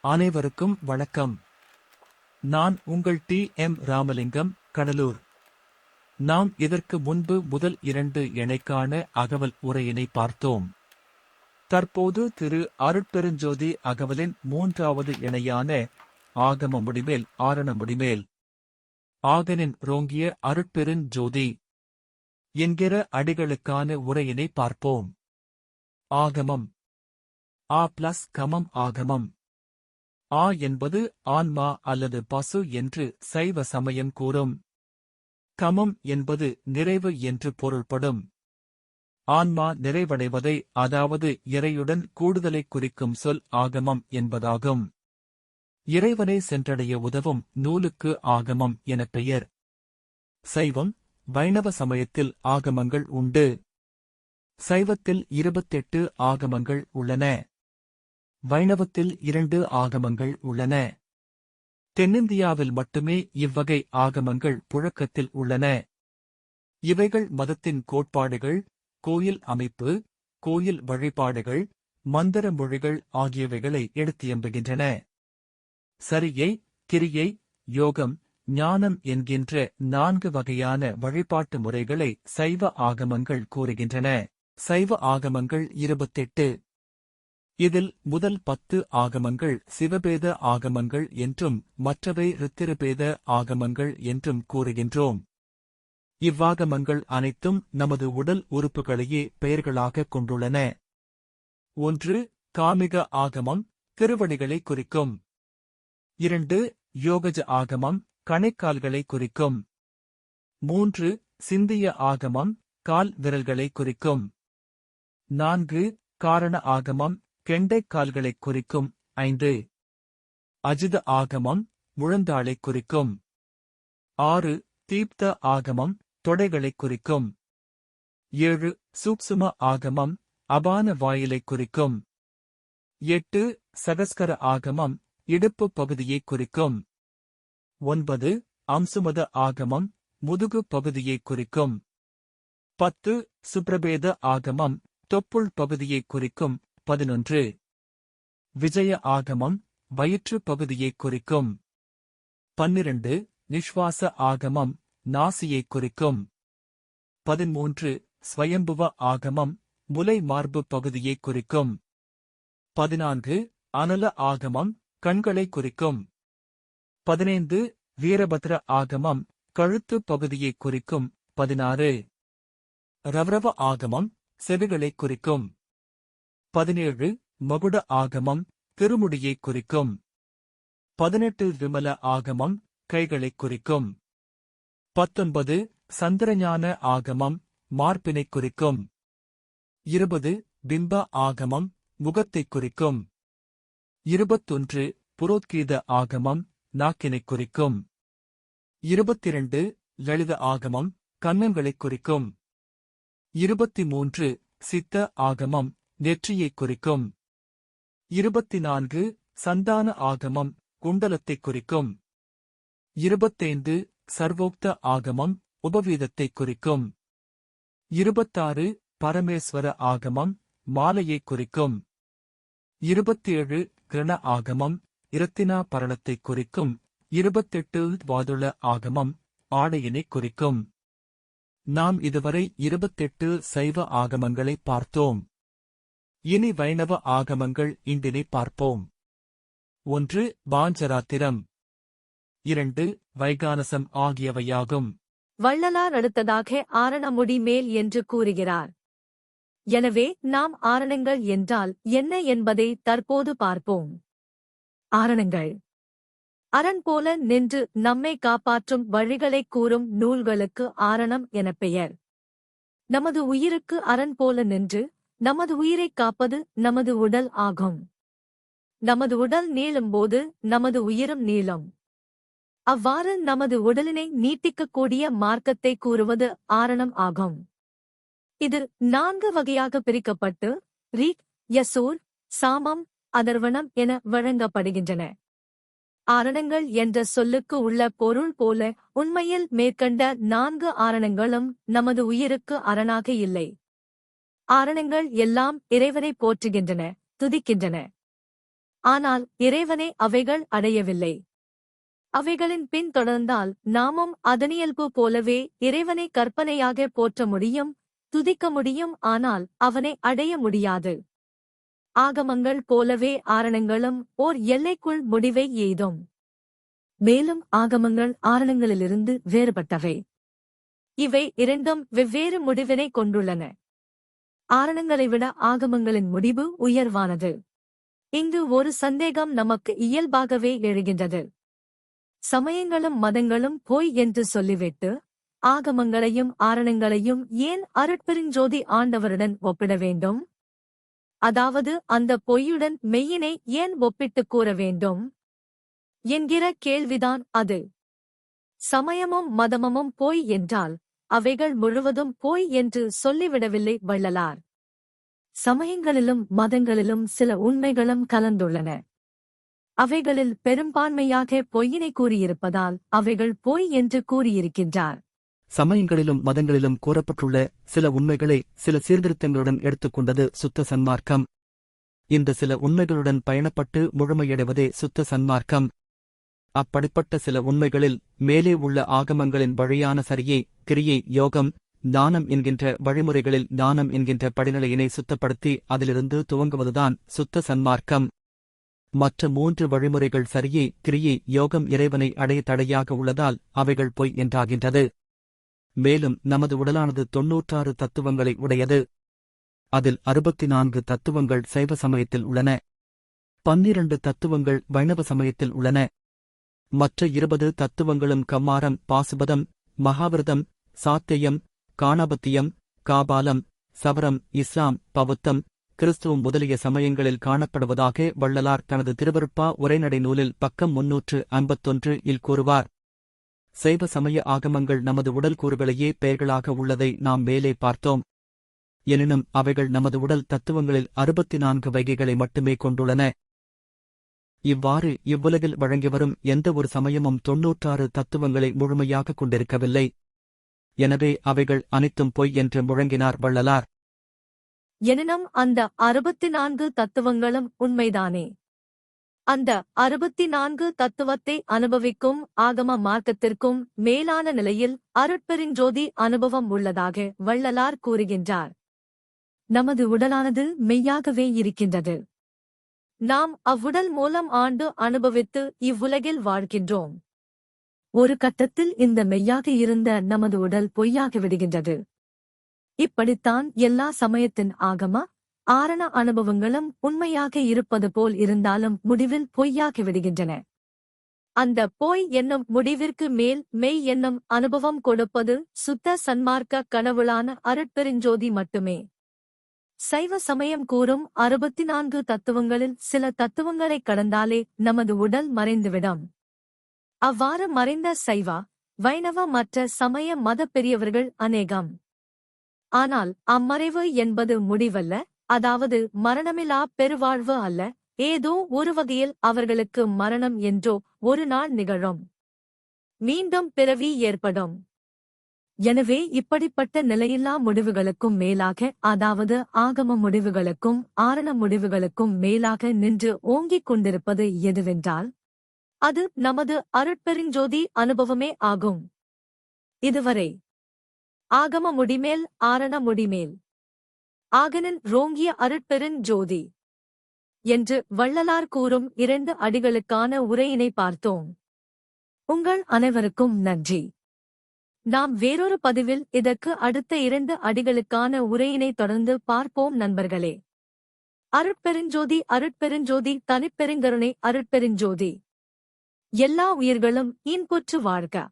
அனைவருக்கும் வணக்கம். நான் உங்கள் டி. எம். ராமலிங்கம் கடலூர். நாம் இதற்கு முன்பு முதல் இரண்டு இணைக்கான அகவல் உரையினை பார்த்தோம். தற்போது திரு. அருட்பெருஞ்சோதி அகவலின் மூன்றாவது இணையான ஆகம முடிமேல் ஆரண முடிமேல். ஆகனின் ரோங்கிய அருட்பெருஞ்சோதி என்கிற அடிகளுக்கான உரையினை பார்ப்போம். ஆகமம். ஆ பிளஸ் கமம் ஆகமம். ஆ என்பது ஆன்மா அல்லது பசு என்று சைவ சமயம் கூறும். கமம் என்பது நிறைவு என்று பொருள்படும். ஆன்மா நிறைவடைவதை அதாவது இறையுடன் கூடுதலை குறிக்கும் சொல் ஆகமம் என்பதாகும். இறைவனை சென்றடைய உதவும் நூலுக்கு ஆகமம் எனப் பெயர். சைவம் வைணவ சமயத்தில் ஆகமங்கள் உண்டு. சைவத்தில் இருபத்தெட்டு ஆகமங்கள் உள்ளன. வைணவத்தில் இரண்டு ஆகமங்கள் உள்ளன. தென்னிந்தியாவில் மட்டுமே இவ்வகை ஆகமங்கள் புழக்கத்தில் உள்ளன. இவைகள் மதத்தின் கோட்பாடுகள் கோயில் அமைப்பு கோயில் வழிபாடுகள் மந்திர மொழிகள் ஆகியவைகளை எடுத்தியம்புகின்றன சரியை கிரியை யோகம் ஞானம் என்கின்ற நான்கு வகையான வழிபாட்டு முறைகளை சைவ ஆகமங்கள் கூறுகின்றன. சைவ ஆகமங்கள் இருபத்தெட்டு. இதில் முதல் பத்து ஆகமங்கள் சிவபேத ஆகமங்கள் என்றும் மற்றவை ரித்திரபேத ஆகமங்கள் என்றும் கூறுகின்றோம். இவ்வாகமங்கள் அனைத்தும் நமது உடல் உறுப்புகளையே பெயர்களாகக் கொண்டுள்ளன. ஒன்று காமிக ஆகமம் திருவடிகளை குறிக்கும். இரண்டு யோகஜ ஆகமம் கணைக்கால்களை குறிக்கும். மூன்று சிந்திய ஆகமம் கால் விரல்களை குறிக்கும். நான்கு காரண ஆகமம் கெண்டைக் கால்களைக் குறிக்கும் ஐந்து. அஜித ஆகமம் முழந்தாளைக் குறிக்கும். ஆறு தீப்த ஆகமம் தொடைகளைக் குறிக்கும். ஏழு சூப்சும ஆகமம் அபான வாயிலைக் குறிக்கும். எட்டு சகஸ்கர ஆகமம் இடுப்பு பகுதியைக் குறிக்கும். ஒன்பது அம்சுமத ஆகமம் முதுகு பகுதியைக் குறிக்கும். பத்து சுப்ரபேத ஆகமம் தொப்புள் பகுதியைக் குறிக்கும். பதினொன்று. விஜய ஆகமம் வயிற்று பகுதியைக் குறிக்கும். பன்னிரண்டு. நிஷ்வாச ஆகமம் நாசியைக் குறிக்கும். பதிமூன்று. ஸ்வயம்புவ ஆகமம் முலை மார்பு பகுதியைக் குறிக்கும். பதினான்கு. அனல ஆகமம் கண்களை குறிக்கும். பதினைந்து. வீரபத்ர ஆகமம் கழுத்து பகுதியைக் குறிக்கும். பதினாறு. ரவரவ ஆகமம் செவிகளைக் குறிக்கும். பதினேழு மகுட ஆகமம் திருமுடியை குறிக்கும். பதினெட்டு விமல ஆகமம் கைகளைக் குறிக்கும். பத்தொன்பது சந்திரஞான ஆகமம் மார்பினை குறிக்கும். இருபது பிம்ப ஆகமம் முகத்தைக் குறிக்கும். இருபத்தொன்று புரோத்கீத ஆகமம் நாக்கினைக் குறிக்கும். இருபத்திரண்டு லலித ஆகமம் கன்னங்களைக் குறிக்கும். இருபத்தி மூன்று சித்த ஆகமம் நெற்றியைக் குறிக்கும். இருபத்தி நான்கு சந்தான ஆகமம் குண்டலத்தைக் குறிக்கும். இருபத்தைந்து சர்வோக்த ஆகமம் உபவீதத்தைக் குறிக்கும். இருபத்தாறு பரமேஸ்வர ஆகமம் மாலையைக் குறிக்கும். இருபத்தேழு கிரண ஆகமம் இரத்தினா பரணத்தைக் குறிக்கும். இருபத்தெட்டு வாதுள ஆகமம் ஆடையினைக் குறிக்கும். நாம் இதுவரை இருபத்தெட்டு சைவ ஆகமங்களை பார்த்தோம். இனி வைணவ ஆகமங்கள் இன்றினை பார்ப்போம். ஒன்று பாஞ்சராத்திரம். இரண்டு வைகானசம் ஆகியவையாகும். வள்ளலார் அடுத்ததாக ஆரணமுடி மேல் என்று கூறுகிறார். எனவே நாம் ஆரணங்கள் என்றால் என்ன என்பதை தற்போது பார்ப்போம். ஆரணங்கள். அரண் போல நின்று நம்மை காப்பாற்றும் வழிகளைக் கூறும் நூல்களுக்கு ஆரணம் எனப் பெயர். நமது உயிருக்கு அரண் போல நின்று நமது உயிரைக் காப்பது நமது உடல் ஆகும். நமது உடல் நீளும்போது நமது உயிரும் நீளும். அவ்வாறு நமது உடலினை நீட்டிக்கக்கூடிய மார்க்கத்தை கூறுவது ஆரணம் ஆகும். இது நான்கு வகையாக பிரிக்கப்பட்டு ரீக் யசூர் சாமம் அதர்வனம் என வழங்கப்படுகின்றன. ஆரணங்கள் என்ற சொல்லுக்கு உள்ள பொருள் போல உண்மையில் மேற்கண்ட நான்கு ஆரணங்களும் நமது உயிருக்கு அரணாக இல்லை. ஆரணங்கள் எல்லாம் இறைவனை போற்றுகின்றன துதிக்கின்றன. ஆனால் இறைவனை அவைகள் அடையவில்லை. அவைகளின் பின் தொடர்ந்தால் நாமும் அதனியல்பு போலவே இறைவனை கற்பனையாக போற்ற முடியும் துதிக்க முடியும் ஆனால் அவனை அடைய முடியாது. ஆகமங்கள் போலவே ஆரணங்களும் ஓர் எல்லைக்குள் முடிவை எய்தும். மேலும் ஆகமங்கள் ஆரணங்களிலிருந்து வேறுபட்டவை. இவை இரண்டும் வெவ்வேறு முடிவினை கொண்டுள்ளன. ஆரணங்களை விட ஆகமங்களின் முடிவு உயர்வானது. இங்கு ஒரு சந்தேகம் நமக்கு இயல்பாகவே எழுகின்றது. சமயங்களும் மதங்களும் பொய் என்று சொல்லிவிட்டு ஆகமங்களையும் ஆரணங்களையும் ஏன் அருட்பெருஞ்சோதி ஆண்டவருடன் ஒப்பிட வேண்டும்? அதாவது அந்த பொய்யுடன் மெய்யினை ஏன் ஒப்பிட்டுக் கூற வேண்டும்? என்கிற கேள்விதான் அது. சமயமும் மதமும் போய் என்றால் அவைகள் முழுவதும் போய் என்று சொல்லிவிடவில்லை வள்ளலார். சமயங்களிலும் மதங்களிலும் சில உண்மைகளும் கலந்துள்ளன. அவைகளில் பெரும்பான்மையாக பொய்யினை கூறியிருப்பதால் அவைகள் பொய் என்று கூறியிருக்கின்றார். சமயங்களிலும் மதங்களிலும் கூறப்பட்டுள்ள சில உண்மைகளை சில சீர்திருத்தங்களுடன் எடுத்துக்கொண்டது சுத்த சன்மார்க்கம். இந்த சில உண்மைகளுடன் பயணப்பட்டு முழுமையடைவதே சுத்த சன்மார்க்கம். அப்படிப்பட்ட சில உண்மைகளில் மேலே உள்ள ஆகமங்களின் வழியான சரியை கிரியை யோகம் தானம் என்கின்ற வழிமுறைகளில் தானம் என்கின்ற படிநிலையினை சுத்தப்படுத்தி அதிலிருந்து துவங்குவதுதான் சுத்த சன்மார்க்கம். மற்ற மூன்று வழிமுறைகள் சரியை கிரியை யோகம் இறைவனை அடைய தடையாக உள்ளதால் அவைகள் பொய் என்றாகின்றது. மேலும் நமது உடலானது தொன்னூற்றாறு தத்துவங்களை உடையது. அதில் அறுபத்தி நான்கு தத்துவங்கள் சைவ சமயத்தில் உள்ளன. பன்னிரண்டு தத்துவங்கள் வைணவ சமயத்தில் உள்ளன. மற்ற இருபது தத்துவங்களும் கம்மாரம் பாசுபதம் மகாவிரதம் சாத்தியம் காணபத்தியம் காபாலம் சவரம் இஸ்லாம் பவுத்தம் கிறிஸ்துவம் முதலிய சமயங்களில் காணப்படுவதாக வள்ளலார் தனது திருவருப்பா உரைநடை நூலில் பக்கம் முன்னூற்று ஐம்பத்தொன்று இல் கூறுவார். சைவ சமய ஆகமங்கள் நமது உடல் கூறுகளையே பெயர்களாக உள்ளதை நாம் மேலே பார்த்தோம். எனினும் அவைகள் நமது உடல் தத்துவங்களில் அறுபத்தி நான்கு வகைகளை மட்டுமே கொண்டுள்ளன. இவ்வாறு இவ்வுலகில் வழங்கி வரும் எந்த ஒரு சமயமும் தொன்னூற்றாறு தத்துவங்களை முழுமையாக கொண்டிருக்கவில்லை. எனவே அவைகள் அனைத்தும் பொய் என்று முழங்கினார் வள்ளலார். எனினும் அந்த அறுபத்தி நான்கு தத்துவங்களும் உண்மைதானே? அந்த அறுபத்தி நான்கு தத்துவத்தை அனுபவிக்கும் ஆகம மார்க்கத்திற்கும் மேலான நிலையில் அருட்பெருஞ்சோதி அனுபவம் உள்ளதாக வள்ளலார் கூறுகின்றார். நமது உடலானது மெய்யாகவே இருக்கின்றது. நாம் அவ்வுடல் மூலம் ஆண்டு அனுபவித்து இவ்வுலகில் வாழ்கின்றோம். ஒரு கட்டத்தில் இந்த மெய்யாக இருந்த நமது உடல் பொய்யாகி விடுகின்றது. இப்படித்தான் எல்லா சமயத்தின் ஆகம ஆரண அனுபவங்களும் உண்மையாக இருப்பது போல் இருந்தாலும் முடிவில் பொய்யாகி விடுகின்றன. அந்த பொய் என்னும் முடிவிற்கு மேல் மெய் என்னும் அனுபவம் கொடுப்பது சுத்த சன்மார்க்க கனவுளான அருட்பெருஞ்சோதி மட்டுமே. சைவ சமயம் கூறும் அறுபத்தி நான்கு தத்துவங்களில் சில தத்துவங்களைக் கடந்தாலே நமது உடல் மறைந்துவிடும். அவ்வாறு மறைந்த சைவா வைணவ மற்ற சமய மத பெரியவர்கள் அநேகம். ஆனால் அம்மறைவு என்பது முடிவல்ல அதாவது மரணமிலா பெருவாழ்வு அல்ல ஏதோ ஒரு வகையில் அவர்களுக்கு மரணம் என்றோ ஒரு நாள் நிகழும். மீண்டும் பிறவி ஏற்படும். எனவே இப்படிப்பட்ட நிலையில்லா முடிவுகளுக்கும் மேலாக அதாவது ஆகம முடிவுகளுக்கும் ஆரண முடிவுகளுக்கும் மேலாக நின்று ஓங்கிக் கொண்டிருப்பது எதுவென்றால் அது நமது அருட்பெருஞ்சோதி அனுபவமே ஆகும். இதுவரை ஆகம முடிமேல் ஆரண முடிமேல் ஆகனின் ரோங்கிய அருட்பெருஞ்சோதி என்று வள்ளலார் கூறும் இரண்டு அடிகளுக்கான உரையினை பார்த்தோம். உங்கள் அனைவருக்கும் நன்றி. நாம் வேறொரு பதிவில் இதற்கு அடுத்த இரண்டு அடிகளுக்கான உரையினை தொடர்ந்து பார்ப்போம் நண்பர்களே. அருட்பெருஞ்சோதி அருட்பெருஞ்சோதி தனிப்பெருங்கருணை அருட்பெருஞ்சோதி. எல்லா உயிர்களும் இன்புற்று வாழ்க.